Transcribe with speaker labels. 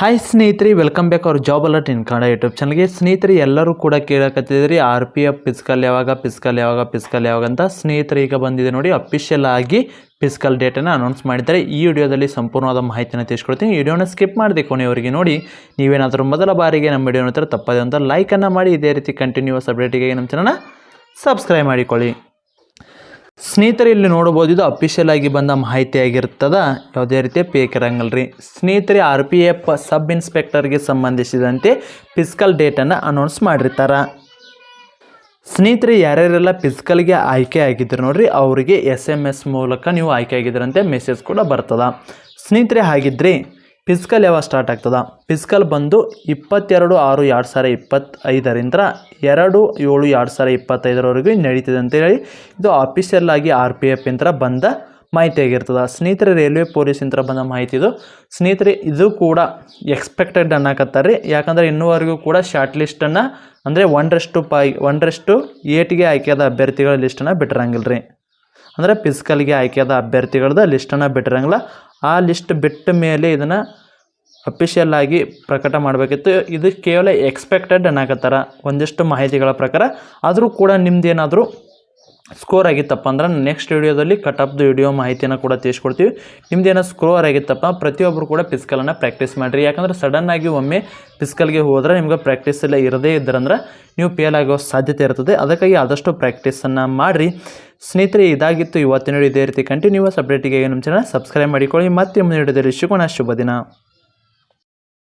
Speaker 1: Hi ಸ್ನೇಹಿತರಿ welcome back our job alert in Kannada YouTube ಚಾನಲ್ಗೆ ಸ್ನೇಹಿತರೆ, ಎಲ್ಲರೂ ಕೂಡ ಕೇಳಕತ್ತಿದ್ರಿ ಆರ್ ಪಿ ಎಫ್ ಪಿಸ್ಕಲ್ ಯಾವಾಗ ಪಿಸ್ಕಲ್ ಯಾವಾಗ ಪಿಸ್ಕಲ್ ಯಾವಾಗ ಅಂತ ಸ್ನೇಹಿತರೆ ಈಗ ಬಂದಿದೆ ನೋಡಿ. ಅಫಿಷಿಯಲ್ ಆಗಿ ಫಿಸ್ಕಲ್ ಡೇಟನ್ನು ಅನೌನ್ಸ್ ಮಾಡಿದ್ದಾರೆ. ಈ ವಿಡಿಯೋದಲ್ಲಿ ಸಂಪೂರ್ಣವಾದ ಮಾಹಿತಿನ ತಿಳಿಸ್ಕೊಡ್ತೀನಿ. ವಿಡಿಯೋನ ಸ್ಕಿಪ್ ಮಾಡಿದೆ ಕೊನೆಯವರಿಗೆ ನೋಡಿ. ನೀವೇನಾದರೂ ಮೊದಲ ಬಾರಿಗೆ ನಮ್ಮ ವಿಡಿಯೋ ನೋಡ್ತಾರೆ ತಪ್ಪದೆ ಅಂತ ಲೈಕನ್ನು ಮಾಡಿ. ಇದೇ ರೀತಿ ಕಂಟಿನ್ಯೂಸ್ ಅಪ್ಡೇಟಿಗೆ ನಮ್ಮ ಚಾನಲ್ನ ಸಬ್ಸ್ಕ್ರೈಬ್ ಮಾಡಿಕೊಳ್ಳಿ. ಸ್ನೇಹಿತರೆ, ಇಲ್ಲಿ ನೋಡ್ಬೋದು ಇದು ಅಫಿಷಿಯಲ್ ಆಗಿ ಬಂದ ಮಾಹಿತಿ ಆಗಿರ್ತದ. ಯಾವುದೇ ರೀತಿಯ ಪೇಕ್ ಇರಂಗಿಲ್ಲ ರೀ ಸ್ನೇಹಿತರೆ ಆರ್ ಪಿ ಎಫ್ ಸಬ್ ಇನ್ಸ್ಪೆಕ್ಟರ್ಗೆ ಸಂಬಂಧಿಸಿದಂತೆ ಫಿಸಿಕಲ್ ಡೇಟನ್ನು ಅನೌನ್ಸ್ ಮಾಡಿರ್ತಾರೆ. ಸ್ನೇಹಿತರೆ, ಯಾರ್ಯಾರೆಲ್ಲ ಫಿಸಿಕಲ್ಗೆ ಆಯ್ಕೆ ಆಗಿದ್ರು ನೋಡ್ರಿ, ಅವರಿಗೆ ಎಸ್ ಎಂ ಎಸ್ ಮೂಲಕ ನೀವು ಆಯ್ಕೆ ಆಗಿದ್ರಂತೆ ಮೆಸೇಜ್ ಕೂಡ ಬರ್ತದೆ. ಸ್ನೇಹಿತರೆ, ಹಾಗಿದ್ರೆ ಫಿಸಿಕಲ್ ಯಾವಾಗ ಸ್ಟಾರ್ಟ್ ಆಗ್ತದ? ಫಿಸ್ಕಲ್ ಬಂದು ಇಪ್ಪತ್ತೆರಡು ಆರು ಎರಡು ಸಾವಿರ ಇಪ್ಪತ್ತೈದರಿಂದ ಎರಡು ಏಳು ಎರಡು ಸಾವಿರ ಇಪ್ಪತ್ತೈದರವರೆಗೂ ನಡೀತದೆ ಅಂತೇಳಿ ಇದು ಆಫೀಷಿಯಲ್ ಆಗಿ ಆರ್ ಪಿ ಎಫ್ ಇಂತ್ರ ಬಂದ ಮಾಹಿತಿ ಆಗಿರ್ತದೆ. ಸ್ನೇಹಿತರೆ ರೈಲ್ವೆ ಪೊಲೀಸ್ ಇಂತ ಬಂದ ಮಾಹಿತಿ ಇದು. ಸ್ನೇಹಿತರೆ, ಇದು ಕೂಡ ಎಕ್ಸ್ಪೆಕ್ಟೆಡ್ ಅನ್ನಕತ್ತಾರೆ ಯಾಕಂದರೆ ಇನ್ನೂವರೆಗೂ ಕೂಡ ಶಾರ್ಟ್ ಲಿಸ್ಟನ್ನು ಅಂದರೆ ಒಂದರಷ್ಟು ಪೈ ಒಂದರಷ್ಟು ಏಟ್ಗೆ ಆಯ್ಕೆಯಾದ ಅಭ್ಯರ್ಥಿಗಳ ಲಿಸ್ಟನ್ನು ಬಿಟ್ಟಿರಂಗಿಲ್ಲ ರೀ ಅಂದರೆ ಫಿಸಿಕಲ್ಗೆ ಆಯ್ಕೆಯಾದ ಅಭ್ಯರ್ಥಿಗಳದ ಲಿಸ್ಟನ್ನು ಬಿಟ್ಟಿರಂಗಿಲ್ಲ. ಆ ಲಿಸ್ಟ್ ಬಿಟ್ಟ ಮೇಲೆ ಇದನ್ನು ಅಫಿಷಿಯಲ್ ಆಗಿ ಪ್ರಕಟ ಮಾಡಬೇಕಿತ್ತು. ಇದು ಕೇವಲ ಎಕ್ಸ್ಪೆಕ್ಟೆಡ್ ಅನ್ನಕತ್ತಾರ. ಒಂದಿಷ್ಟು ಮಾಹಿತಿಗಳ ಪ್ರಕಾರ. ಆದರೂ ಕೂಡ ನಿಮ್ದೇನಾದರೂ ಸ್ಕೋರ್ ಆಗಿತ್ತಪ್ಪ ಅಂದ್ರೆ ನೆಕ್ಸ್ಟ್ ವಿಡಿಯೋದಲ್ಲಿ ಕಟ್ ಆಫ್ದು ವಿಡಿಯೋ ಮಾಹಿತಿಯನ್ನು ಕೂಡ ತಿಳಿಸ್ಕೊಡ್ತೀವಿ. ನಿಮ್ದೇನೋ ಸ್ಕೋರ್ ಆಗಿತ್ತಪ್ಪ ಪ್ರತಿಯೊಬ್ಬರು ಕೂಡ ಪಿಸ್ಕಲನ್ನು ಪ್ರಾಕ್ಟೀಸ್ ಮಾಡಿರಿ. ಯಾಕಂದ್ರೆ ಸಡನ್ನಾಗಿ ಒಮ್ಮೆ ಪಿಸ್ಕಲ್ಗೆ ಹೋದರೆ ನಿಮ್ಗೆ ಪ್ರಾಕ್ಟೀಸ್ ಎಲ್ಲ ಇರದೇ ಇದ್ರಂದ್ರೆ ನೀವು ಫೇಲ್ ಆಗೋ ಸಾಧ್ಯತೆ ಇರ್ತದೆ. ಅದಕ್ಕಾಗಿ ಆದಷ್ಟು ಪ್ರಾಕ್ಟೀಸನ್ನು ಮಾಡಿರಿ. ಸ್ನೇಹಿತರೆ, ಇದಾಗಿತ್ತು ಇವತ್ತಿನ ಇದೇ ರೀತಿ. ಕಂಟಿನ್ಯೂಸ್ ಅಪ್ಡೇಟಿಗೆ ನಮ್ಮ ಚಾನಲ್ ಸಬ್ಸ್ಕ್ರೈಬ್ ಮಾಡಿಕೊಳ್ಳಿ. ಮತ್ತೆ ಮುಂದಿನ ಶುಭ ದಿನ